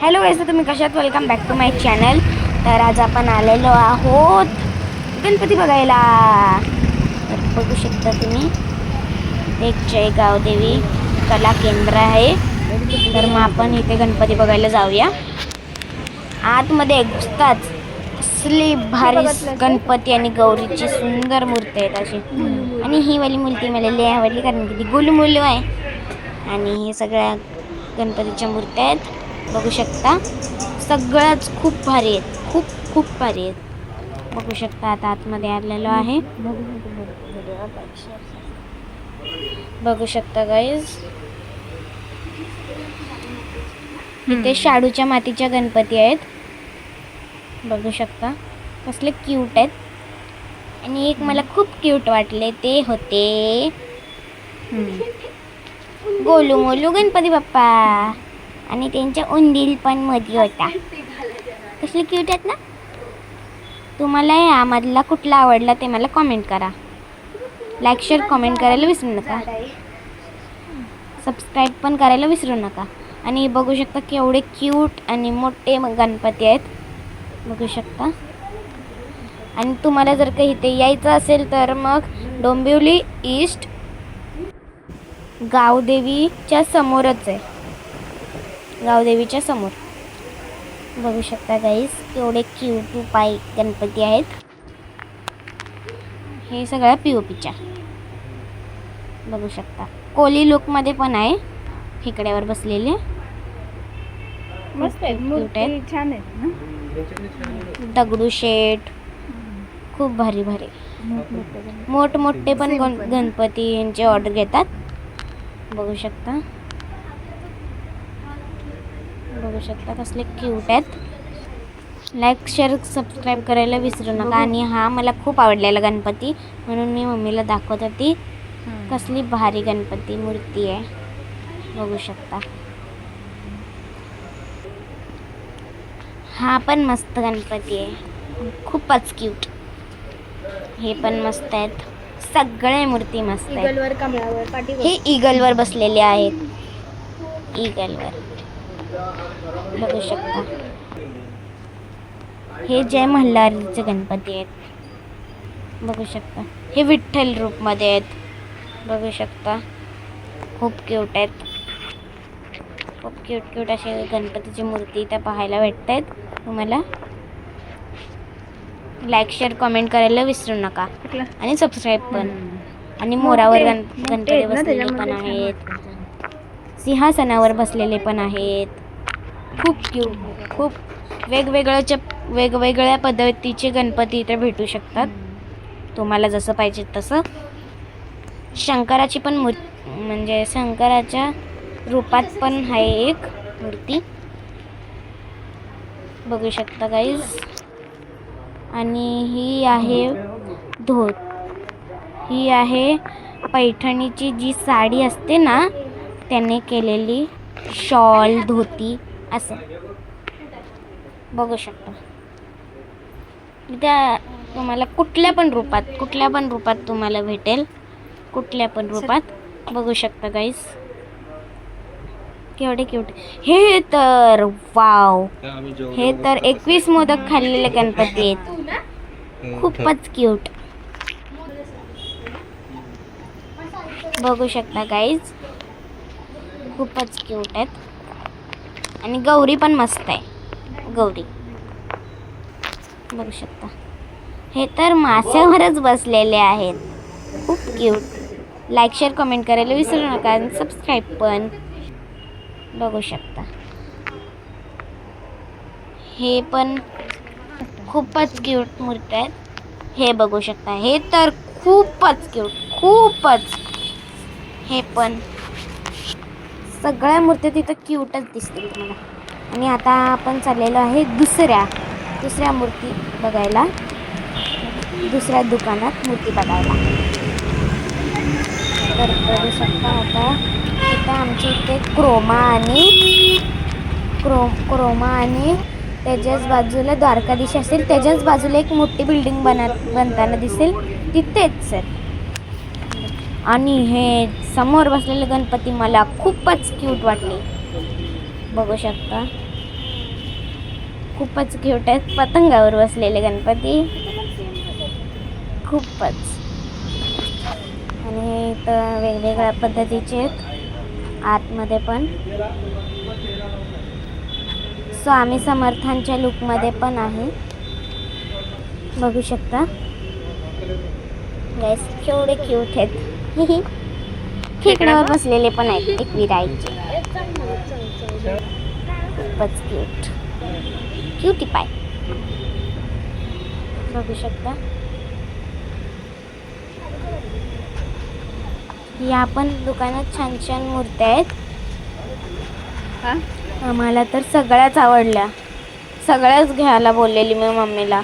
Hello वैसे तुम्ही कशात welcome back to my channel तर आज आपण आलेलो आहोत गणपती बघायला. तर बघू शकता तुम्ही एक जय गावदेवी कला केंद्र आहे. तर मग आपण इथे गणपती बघायला जाऊया. आतमध्ये घुसताच असली भारी गणपती आणि गौरीची सुंदर मूर्ती आहेत अशी. आणि ही वाली मूर्ती मला लय आवडली कारण की ती गोलू आहे. आणि हे सगळ्या गणपतीच्या मूर्त्या आहेत. बघू शकता. सगळ्याच खूप भारी आहेत. खूप खूप भारी आहेत. बघू शकता आता आतमध्ये आलेलो आहे. बघू शकता गाईज इथे शाडूच्या मातीच्या गणपती आहेत. बघू शकता. कसले क्यूट आहेत. आणि एक मला खूप क्यूट वाटले ते होते. गोलू मोलू गणपती बाप्पा. आणि त्यांच्या उंदील पण मध्ये होता. कसले क्यूट आहेत ना? तुम्हाला यामधला कुठला आवडला ते मला कॉमेंट करा. लाईक शेअर कॉमेंट करायला विसरू नका. सबस्क्राईब पण करायला विसरू नका. आणि बघू शकता केवढे क्यूट आणि मोठे गणपती आहेत. बघू शकता. आणि तुम्हाला जर काही इथे यायचं असेल तर मग डोंबिवली ईस्ट गावदेवीच्या समोरच आहे. गावदेवीच्या समोर. बघू शकता गाईस केवढे क्यूट पाय गणपती आहेत. हे सगळ्या पी ओ पीच्या बघू शकता. कोली लुकमध्ये पण आहे. खेकड्यावर बसलेले. मस्त आहेत. छान आहेत ना? दगडूशेठ खूप भारी भारी. मोठमोठे पण. गणपती यांचे ऑर्डर घेतात. बघू शकता. बघू शकता कसले क्यूट आहेत. लाईक शेअर सबस्क्राईब करायला विसरू नका. आणि हा मला खूप आवडलेला गणपती. म्हणून मी मम्मीला दाखवत होती. कसली भारी गणपती मूर्ती आहे. बघू शकता. हा पण मस्त गणपती आहे. खूपच क्यूट हे पण मस्त आहेत. सगळे मूर्ती मस्त आहेत. हे ईगलवर बसलेले आहेत. ईगलवर बघू शकता. हे जय मल्हारीचे गणपती आहेत. बघू शकता. हे विठ्ठल रूपमध्ये आहेत. बघू शकता. खूप क्यूट आहेत. खूप क्यूट क्यूट असे गणपतीची मूर्ती इथं पाहायला भेटत आहेत तुम्हाला. लाईक शेअर कमेंट करायला विसरू नका? आणि सबस्क्राईब पण. आणि मोरावर गण गणपती बसलेले पण आहेत. सिंहासनावर बसलेले पण आहेत. खूप क्यू खूप वेगवेगळ्याच्या वेगवेगळ्या पद्धतीचे गणपती इथे भेटू शकतात. तुम्हाला जसं पाहिजे तसं. शंकराची पण मूर् म्हणजे शंकराच्या रूपात पण आहे एक मूर्ती. बघू शकता गाईज आणि ही आहे धोत. ही आहे पैठणीची जी साडी असते ना त्याने केलेली शॉल धोती असं. बघू शकता. त्या तुम्हाला कुठल्या पण रूपात कुठल्या पण रूपात तुम्हाला भेटेल. कुठल्या पण रूपात. बघू शकता गाईस केवढे क्यूट हे तर वाव हे तर एकवीस मोदक खाल्लेले गणपती आहेत. खूपच क्यूट बघू शकता गाईज खूपच क्यूट आहेत. आणि गौरी पण मस्त आहे. गौरी. बघू शकता. हे तर माशावरच बसलेले आहेत. खूप क्यूट लाईक शेअर कमेंट करायला विसरू नका आणि सबस्क्राईब पण. बघू शकता. हे पण खूपच क्यूट मूर्ती आहेत. हे बघू शकता. हे तर खूपच क्यूट खूपच. हे पण सगळ्या मूर्त्या तिथं क्यूटच दिसतील तुम्हाला. आणि आता आपण चाललेलो आहे दुसऱ्या दुसऱ्या मूर्ती बघायला. दुसऱ्या दुकानात मूर्ती बघायला. तर बघू शकता आता इथं आमच्या इथे क्रोमा आणि क्रो क्रोमा आणि त्याच्याच बाजूला द्वारकाधीश असेल. त्याच्याच बाजूला एक मोठी बिल्डिंग बना बनताना दिसेल. तिथेच सर. आणि हे समोर बसलेले गणपती मला खूपच क्यूट वाटले. बघू शकता. खूपच क्यूट आहेत. पतंगावर बसलेले गणपती. खूपच. आणि इथं वेगवेगळ्या पद्धतीचे आहेत. आतमध्ये पण. स्वामी समर्थांच्या लुकमध्ये पण आहे. बघू शकता. गॅस केवढे क्यूट आहेत. खेकड्यावर बसलेले पण आहेत एक विराईचे. खूपच क्यूट क्युटी पाय बघू शकता. या पण दुकानात छान छान मूर्त्या आहेत. हा? आम्हाला तर सगळ्याच आवडल्या. सगळ्याच घ्यायला बोललेली मी मम्मीला.